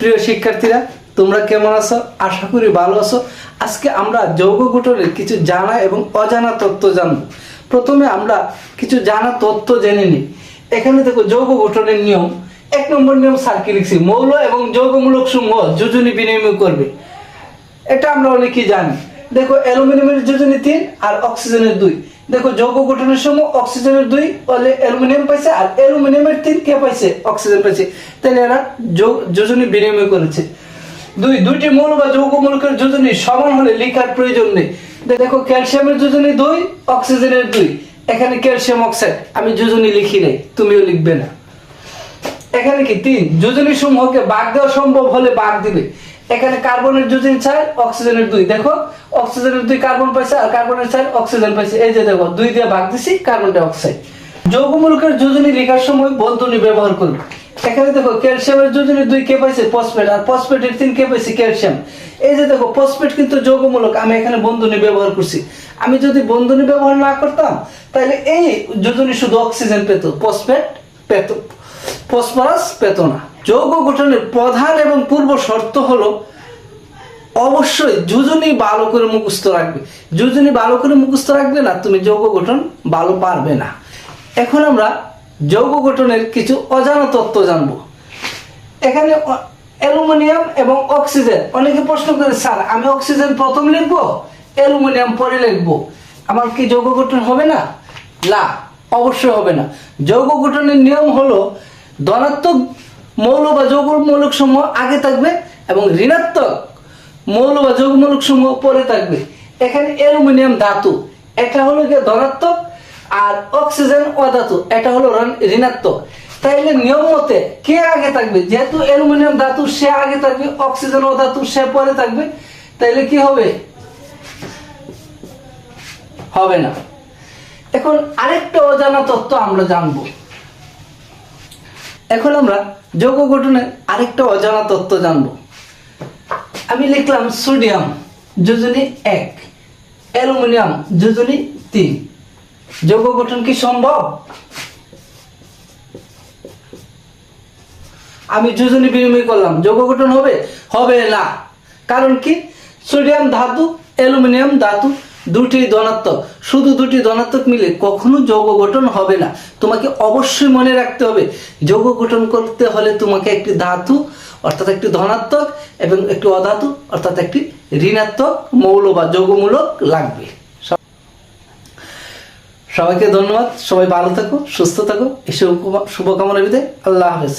প্রিয় শিক্ষার্থীরা, তোমরা কেমন আছো? আশা করি ভালো আছো। আজকে আমরা যৌগ গঠনের কিছু জানা এবং অজানা তত্ত্ব জানব। প্রথমে আমরা কিছু জানা তথ্য জেনে নিই। এখানে দেখো যৌগ গঠনের নিয়ম। এক নম্বর নিয়ম সার্কিল লিখছি। মৌল এবং যৌগমূলক সমূহ যোজনী বিনিময় করবে। এটা আমরা অনেকেই জানি। দেখো, অ্যালুমিনিয়ামের যোজনী তিন আর অক্সিজেনের দুই। দেখো যৌগ গঠনের সময় অক্সিজেনের দুই বলে অ্যালুমিনিয়াম পাইছে আর অ্যালুমিনিয়ামের তিন কে পাইছে? অক্সিজেন পাইছে। তাহলে এরা যোজনী বিনিময় করেছে। দুই, দুইটি মৌল বা যৌগ মূলকের যোজনী সমান হলে লেখার প্রয়োজন নেই। দেখো ক্যালসিয়ামের যোজনী দুই, অক্সিজেনের দুই। এখানে ক্যালসিয়াম অক্সাইড। আমি যোজনী লিখি নাই, তুমিও লিখবে না। এখানে কি? তিন, যোজনী সমূহকে বাগ দেওয়া সম্ভব হলে বাগ দিবে। এখানে কার্বনের যোজনী চার অক্সিজেনের দুই। দেখো অক্সিজেনের দুই কার্বন পাইছে আর কার্বনের চার অক্সিজেন পাইছে। এই যে দেখো, দুই দিয়ে ভাগ দিছি কার্বন ডাই অক্সাইড যৌগমূলকের যোজনী লেখার সময় বন্ধনী ব্যবহার করবে এখানে দেখো ক্যালসিয়ামের যোজনী দুই কে পাইছে? ফসফেট আর ফসফেটের তিন কে পাইছে? ক্যালসিয়াম এই যে দেখো ফসফেট কিন্তু যৌগমূলক, আমি এখানে বন্ধনী ব্যবহার করছি। আমি যদি বন্ধনী ব্যবহার না করতাম, তাহলে এই যোজনী শুধু অক্সিজেন পেত ফসফেট পেত। ফসফরাস পেত না। যৌগ গঠনের প্রধান এবং পূর্ব শর্ত হলো অবশ্যই যোজনী ভালো করে মুখস্থ রাখবে। যোজনী ভালো করে মুখস্থ রাখবে না, তুমি যৌগ গঠন ভালো পারবে না। এখন আমরা যৌগ গঠনের কিছু অজানা তত্ত্ব জানব। এখানে অ্যালুমিনিয়াম এবং অক্সিজেন। অনেকে প্রশ্ন করে, স্যার, আমি অক্সিজেন প্রথম লিখব, অ্যালুমিনিয়াম পরে লিখব? আমার কি যৌগ গঠন হবে না? না, অবশ্যই হবে না। যৌগ গঠনের নিয়ম হলো ধনাত্মক মৌল বা যৌগমূলক সমূহ আগে থাকবে এবং ঋণাত্মক মৌল বা যৌগমূলক সমূহ পরে থাকবে। এখানে অ্যালুমিনিয়াম ধাতু, এটা হলো গিয়ে ধনাত্মক আর অক্সিজেন অধাতু, এটা হলো ঋণাত্মক। তাইলে নিয়ম মতে কে আগে থাকবে? যেহেতু অ্যালুমিনিয়াম ধাতু, সে আগে থাকবে, অক্সিজেন অধাতু, সে পরে থাকবে। তাইলে কি হবে? হবে না। এখন আরেকটা অজানা তত্ত্ব আমরা জানব। এখন আমরা যৌগ গঠনের আরেকটা অজানা তত্ত্ব জানব। আমি লিখলাম সোডিয়াম যোজনী এক, অ্যালুমিনিয়াম যোজনী তিন। যৌগ গঠন কি সম্ভব? আমি যোজনী বিনিময় করলাম। যৌগ গঠন হবে? হবে না। কারণ কি? সোডিয়াম ধাতু, অ্যালুমিনিয়াম ধাতু দুটি ধনাত্মক। শুধু দুটি ধনাত্মক মিলে কখনো যৌগ গঠন হবে না। তোমাকে অবশ্যই মনে রাখতে হবে, যৌগ গঠন করতে হলে তোমাকে একটি ধাতু, অর্থাৎ একটি ধনাত্মক, এবং একটি অধাতু, অর্থাৎ একটি ঋণাত্মক মৌল বা যৌগমূলক লাগবে। সবাইকে ধন্যবাদ। সবাই ভালো থাকো, সুস্থ থাকো। এই শুভকামনা বিদে আল্লাহ হাফেজ।